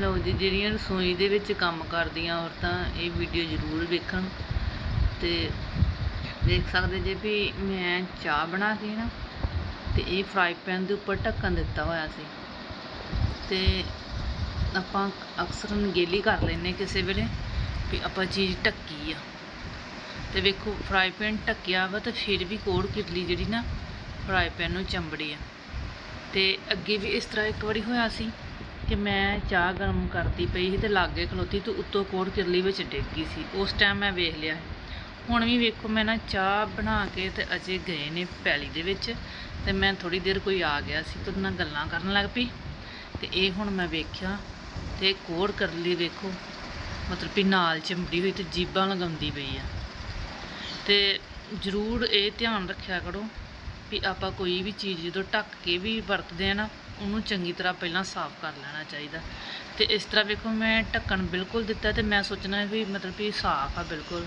ਲਓ ਜੀ, ਜਿਹੜੀਆਂ ਰਸੋਈ ਦੇ ਵਿੱਚ ਕੰਮ ਕਰਦੀਆਂ ਔਰਤਾਂ, ਇਹ ਵੀਡੀਓ ਜ਼ਰੂਰ ਵੇਖਣ। ਤੇ ਦੇਖ ਸਕਦੇ ਜੇ ਵੀ ਮੈਂ ਚਾਹ ਬਣਾ ਕੇ ਨਾ, ਤੇ ਇਹ ਫਰਾਈ ਪੈਨ ਦੇ ਉੱਪਰ ਢੱਕਣ ਦਿੱਤਾ ਹੋਇਆ ਸੀ। ਤੇ ਆਪਾਂ ਅਕਸਰ ਨਗੇਲੀ ਕਰ ਲੈਨੇ ਕਿਸੇ ਵੇਲੇ ਵੀ ਆਪਾਂ ਚੀਜ਼ ਢੱਕੀ ਆ। ਤੇ ਵੇਖੋ ਫਰਾਈ ਪੈਨ ਢੱਕਿਆ ਵਾ ਤਾਂ ਫਿਰ ਵੀ ਕੋੜ ਕਿਰਲੀ ਜਿਹੜੀ ਨਾ ਫਰਾਈ ਪੈਨ ਨੂੰ ਚੰਬੜੀ ਆ। ਤੇ ਅੱਗੇ ਵੀ ਇਸ ਤਰ੍ਹਾਂ ਇੱਕ ਵਾਰੀ ਹੋਇਆ ਸੀ। ਕਿ ਮੈਂ ਚਾਹ ਗਰਮ ਕਰਦੀ ਪਈ ਸੀ ਤੇ ਲਾਗੇ ਖਲੋਤੀ, ਤੇ ਉੱਤੋਂ ਕੋੜ ਕਿਰਲੀ ਵਿੱਚ ਡਿੱਗ ਗਈ ਸੀ। ਉਸ ਟਾਈਮ ਮੈਂ ਵੇਖ ਲਿਆ। ਹੁਣ ਵੀ ਵੇਖੋ, ਮੈਂ ਨਾ ਚਾਹ ਬਣਾ ਕੇ ਤੇ ਅਜੇ ਗਏ ਨੇ ਪੈਲੀ ਦੇ ਵਿੱਚ ਤੇ ਮੈਂ ਥੋੜੀ ਦੇਰ ਕੋਈ ਆ ਗਿਆ ਸੀ ਤੇ ਉਹਦੇ ਨਾਲ ਗੱਲਾਂ ਕਰਨ ਲੱਗ ਪਈ। ਤੇ ਇਹ ਹੁਣ ਮੈਂ ਵੇਖਿਆ ਤੇ ਕੋੜ ਕਰਲੀ ਵੇਖੋ, ਮਤਲਬ ਵੀ ਨਾਲ ਚਿੰਬੜੀ ਹੋਈ ਤੇ ਜੀਬਾਂ ਲਗਾਉਂਦੀ ਪਈ ਆ। ਤੇ ਜ਼ਰੂਰ ਇਹ ਧਿਆਨ ਰੱਖਿਆ ਕਰੋ ਵੀ ਆਪਾਂ ਕੋਈ ਵੀ ਚੀਜ਼ ਜਦੋਂ ਢੱਕ ਕੇ ਵੀ ਵਰਤਦੇ ਆ ਨਾ ਉਹਨੂੰ ਚੰਗੀ ਤਰ੍ਹਾਂ ਪਹਿਲਾਂ ਸਾਫ਼ ਕਰ ਲੈਣਾ ਚਾਹੀਦਾ। ਤੇ ਇਸ ਤਰ੍ਹਾਂ ਵੇਖੋ ਮੈਂ ਢੱਕਣ ਬਿਲਕੁਲ ਦਿੱਤਾ ਤੇ ਮੈਂ ਸੋਚਣਾ ਵੀ ਮਤਲਬ ਵੀ ਸਾਫ਼ ਆ ਬਿਲਕੁਲ,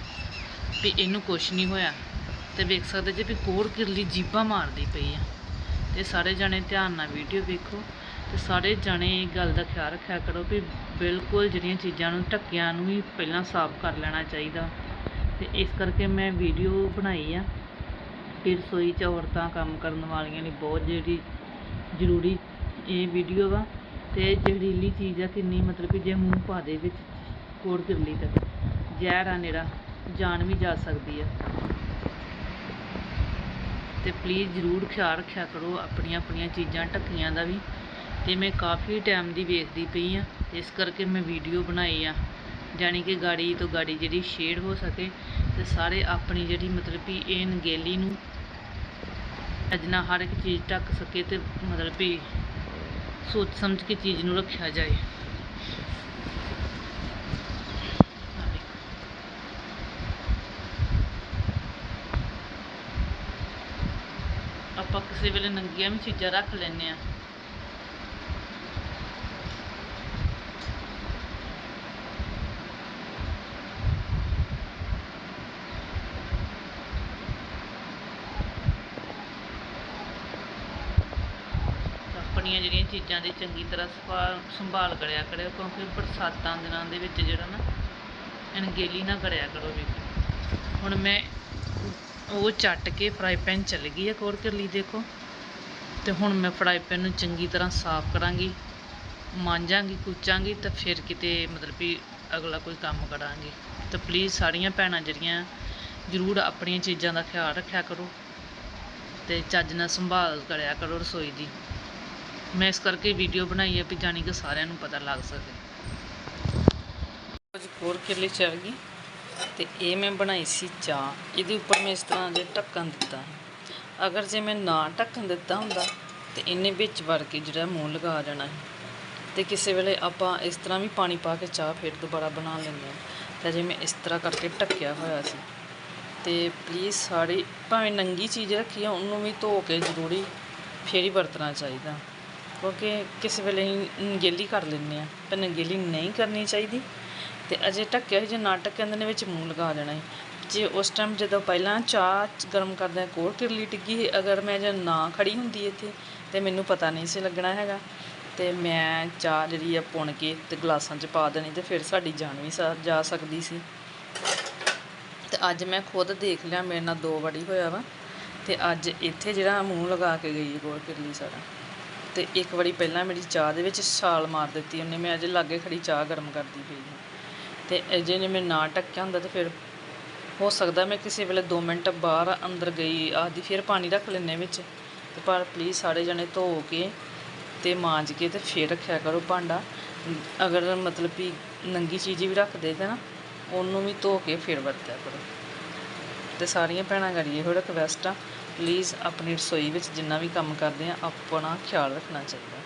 ਵੀ ਇਹਨੂੰ ਕੁਛ ਨਹੀਂ ਹੋਇਆ। ਤੇ ਵੇਖ ਸਕਦੇ ਜੇ ਵੀ ਕੋੜ ਕਿਰਲੀ ਜੀਬਾਂ ਮਾਰਦੀ ਪਈ ਆ। ਤੇ ਸਾਰੇ ਜਣੇ ਧਿਆਨ ਨਾਲ ਵੀਡੀਓ ਵੇਖੋ ਤੇ ਸਾਰੇ ਜਣੇ ਇਹ ਗੱਲ ਦਾ ਖਿਆਲ ਰੱਖਿਆ ਕਰੋ ਵੀ ਬਿਲਕੁਲ ਜਿਹੜੀਆਂ ਚੀਜ਼ਾਂ ਨੂੰ ਢੱਕਿਆਂ ਨੂੰ ਵੀ ਪਹਿਲਾਂ ਸਾਫ਼ ਕਰ ਲੈਣਾ ਚਾਹੀਦਾ। ਤੇ ਇਸ ਕਰਕੇ ਮੈਂ ਵੀਡੀਓ ਬਣਾਈ ਆ। ਕਿ ਰਸੋਈ 'ਚ ਔਰਤਾਂ ਕੰਮ ਕਰਨ ਵਾਲੀਆਂ ਲਈ ਬਹੁਤ ਜਿਹੜੀ ਜ਼ਰੂਰੀ ਇਹ ਵੀਡੀਓ ਵਾ ਤੇ ਜ਼ਹਿਰੀਲੀ ਚੀਜ਼ ਆ ਕਿੰਨੀ, ਮਤਲਬ ਕਿ ਜੇ ਮੂੰਹ ਪਾ ਦੇ ਵਿੱਚ ਕੋੜ ਕਿਰਲੀ ਤੱਕ ਜ਼ਹਿਰ ਆ ਨੇੜਾ, ਜਾਨ ਵੀ ਜਾ ਸਕਦੀ ਆ। ਤੇ ਪਲੀਜ਼ ਜ਼ਰੂਰ ਖਿਆਲ ਰੱਖਿਆ ਕਰੋ ਆਪਣੀਆਂ ਆਪਣੀਆਂ ਚੀਜ਼ਾਂ ਢੱਕੀਆਂ ਦਾ ਵੀ। ਤੇ ਮੈਂ ਕਾਫੀ ਟਾਈਮ ਦੀ ਵੇਖਦੀ ਪਈ ਆ, ਇਸ ਕਰਕੇ ਮੈਂ ਵੀਡੀਓ ਬਣਾਈ ਆ। ਜਾਣੀ ਕਿ ਗਾੜੀ ਤੋਂ ਗਾੜੀ ਜਿਹੜੀ ਸ਼ੇਡ ਹੋ ਸਕੇ ਤੇ ਸਾਰੇ ਆਪਣੀ ਜਿਹੜੀ ਮਤਲਬ ਵੀ ਇਹ ਨਗੇਲੀ ਨੂੰ ਅੱਜ ਹਰ ਇੱਕ ਚੀਜ਼ ਢੱਕ ਸਕੇ ਤੇ ਮਤਲਬ ਵੀ ਸੋਚ ਸਮਝ ਕੇ ਚੀਜ਼ ਨੂੰ ਰੱਖਿਆ ਜਾਏ। ਆਪਾਂ ਕਿਸੇ ਵੇਲੇ ਨੰਗੀਆਂ ਵੀ ਚੀਜ਼ਾਂ ਰੱਖ ਲੈਂਦੇ ਆ ਆਪਣੀਆਂ ਜਿਹੜੀਆਂ ਚੀਜ਼ਾਂ ਦੀ ਚੰਗੀ ਤਰ੍ਹਾਂ ਸਫਾ ਸੰਭਾਲ ਕਰਿਆ ਕਰਿਓ, ਕਿਉਂਕਿ ਬਰਸਾਤਾਂ ਦਿਨਾਂ ਦੇ ਵਿੱਚ ਜਿਹੜਾ ਨਾ ਅਣਗੇਲੀ ਨਾ ਕਰਿਆ ਕਰੋ ਵੀ। ਹੁਣ ਮੈਂ ਉਹ ਚੱਟ ਕੇ ਫਰਾਈ ਪੈਨ ਚੱਲ ਗਈ ਹੈ ਕੋਰ ਕਰ ਦੇਖੋ। ਤੇ ਹੁਣ ਮੈਂ ਫਰਾਈ ਪੈਨ ਨੂੰ ਚੰਗੀ ਤਰ੍ਹਾਂ ਸਾਫ਼ ਕਰਾਂਗੀ, ਮਾਂਜਾਂਗੀ, ਕੁਚਾਂਗੀ ਤਾਂ ਫਿਰ ਕਿਤੇ ਮਤਲਬ ਵੀ ਅਗਲਾ ਕੋਈ ਕੰਮ ਕਰਾਂਗੇ। ਤਾਂ ਪਲੀਜ਼ ਸਾਰੀਆਂ ਭੈਣਾਂ ਜਿਹੜੀਆਂ, ਜ਼ਰੂਰ ਆਪਣੀਆਂ ਚੀਜ਼ਾਂ ਦਾ ਖਿਆਲ ਰੱਖਿਆ ਕਰੋ ਤੇ ਚੱਜ ਨਾਲ ਸੰਭਾਲ ਕਰਿਆ ਕਰੋ ਰਸੋਈ ਦੀ। ਮੈਂ ਇਸ ਕਰਕੇ ਵੀਡੀਓ ਬਣਾਈ ਹੈ ਵੀ ਜਾਣੀ ਕਿ ਸਾਰਿਆਂ ਨੂੰ ਪਤਾ ਲੱਗ ਸਕੇ। ਕੁਝ ਹੋਰ ਕਿਰਲੀ ਚੱਲ ਗਈ ਤੇ ਇਹ ਮੈਂ ਬਣਾਈ ਸੀ ਚਾਹ। ਇਹਦੇ ਉੱਪਰ ਮੈਂ ਇਸ ਤਰ੍ਹਾਂ ਦੇ ਢੱਕਣ ਦਿੱਤਾ। ਅਗਰ ਜੇ ਮੈਂ ਨਾ ਢੱਕਣ ਦਿੱਤਾ ਹੁੰਦਾ, ਤੇ ਇਹਨੇ ਵਿੱਚ ਵੜ ਕੇ ਜਿਹੜਾ ਮੂੰਹ ਲਗਾ ਜਾਣਾ ਸੀ ਤੇ ਕਿਸੇ ਵੇਲੇ ਆਪਾਂ ਇਸ ਤਰ੍ਹਾਂ ਵੀ ਪਾਣੀ ਪਾ ਕੇ ਚਾਹ ਫਿਰ ਦੁਬਾਰਾ ਬਣਾ ਲੈਂਦੇ ਹਾਂ। ਤਾਂ ਜੇ ਮੈਂ ਇਸ ਤਰ੍ਹਾਂ ਕਰਕੇ ਢੱਕਿਆ ਹੋਇਆ ਸੀ। ਤੇ ਪਲੀਜ਼ ਸਾਰੀ ਭਾਵੇਂ ਨੰਗੀ ਚੀਜ਼ ਰੱਖੀ ਆ, ਉਹਨੂੰ ਵੀ ਧੋ ਕੇ ਜ਼ਰੂਰੀ ਫੇਰ ਹੀ ਵਰਤਣਾ ਚਾਹੀਦਾ। ਕਿਉਂਕਿ ਕਿਸੇ ਵੇਲੇ ਅਸੀਂ ਨਗੇਲੀ ਕਰ ਲੈਂਦੇ ਹਾਂ, ਪਰ ਨਗੇਲੀ ਨਹੀਂ ਕਰਨੀ ਚਾਹੀਦੀ ਅਤੇ ਅਜੇ ਢੱਕਿਆ ਸੀ ਜੇ ਨਾ ਢੱਕਿਆ ਦੇ ਵਿੱਚ ਮੂੰਹ ਲਗਾ ਦੇਣਾ ਸੀ ਜੇ ਉਸ ਟਾਈਮ ਜਦੋਂ ਪਹਿਲਾਂ ਚਾਹ ਗਰਮ ਕਰਦਿਆਂ ਕੋਲ ਕਿਰਲੀ ਡਿੱਗੀ ਸੀ, ਅਗਰ ਮੈਂ ਜੇ ਨਾ ਖੜ੍ਹੀ ਹੁੰਦੀ ਇੱਥੇ, ਤਾਂ ਮੈਨੂੰ ਪਤਾ ਨਹੀਂ ਸੀ ਲੱਗਣਾ ਹੈਗਾ। ਅਤੇ ਮੈਂ ਚਾਹ ਜਿਹੜੀ ਆ ਪੁਣ ਕੇ ਅਤੇ ਗਲਾਸਾਂ 'ਚ ਪਾ ਦੇਣੀ ਅਤੇ ਫਿਰ ਸਾਡੀ ਜਾਨ ਵੀ ਸਾ- ਜਾ ਸਕਦੀ ਸੀ। ਅਤੇ ਅੱਜ ਮੈਂ ਖੁਦ ਦੇਖ ਲਿਆ, ਮੇਰੇ ਨਾਲ ਦੋ ਵਾਰੀ ਹੋਇਆ ਵਾ। ਅਤੇ ਅੱਜ ਇੱਥੇ ਜਿਹੜਾ ਮੂੰਹ ਲਗਾ ਕੇ ਗਈ ਗੋਲ ਕਿਰਲੀ ਸਾਡਾ। ਤੇ ਇੱਕ ਵਾਰੀ ਪਹਿਲਾਂ ਮੇਰੀ ਚਾਹ ਦੇ ਵਿੱਚ ਛਾਲ ਮਾਰ ਦਿੱਤੀ, ਉਹਨੇ ਮੈਂ ਅਜੇ ਲਾਗੇ ਖੜੀ ਚਾਹ ਗਰਮ ਕਰਦੀ ਪਈ ਹਾਂ। ਤੇ ਅਜੇ ਨੇ ਮੈਂ ਨਾ ਢੱਕਿਆ ਹੁੰਦਾ ਤੇ ਫਿਰ ਹੋ ਸਕਦਾ ਮੈਂ ਕਿਸੇ ਵੇਲੇ 2 ਮਿੰਟ ਬਾਹਰ ਅੰਦਰ ਗਈ, ਆਦੀ ਫਿਰ ਪਾਣੀ ਰੱਖ ਲੈਣੇ ਵਿੱਚ। ਤੇ ਪਰ ਪਲੀਜ਼ ਸਾਰੇ ਜਣੇ ਧੋ ਕੇ ਤੇ ਮਾਂਜ ਕੇ ਤੇ ਫਿਰ ਰੱਖਿਆ ਕਰੋ ਭਾਂਡਾ। ਅਗਰ ਮਤਲਬ ਵੀ ਨੰਗੀ ਚੀਜ਼ ਵੀ ਰੱਖ ਦੇ ਤੇ ਨਾ, ਉਹਨੂੰ ਵੀ ਧੋ ਕੇ ਫਿਰ ਵਰਤਿਆ ਕਰੋ। ਤੇ ਸਾਰੀਆਂ ਭੈਣਾਂ ਕਰੀਏ ਇਹੋ ਰਿਕਵੈਸਟ ਆ। ਪਲੀਜ਼ ਆਪਣੀ ਰਸੋਈ ਵਿੱਚ ਜਿੰਨਾ ਵੀ ਕੰਮ ਕਰਦੇ ਹਾਂ ਆਪਣਾ ਖਿਆਲ ਰੱਖਣਾ ਚਾਹੀਦਾ।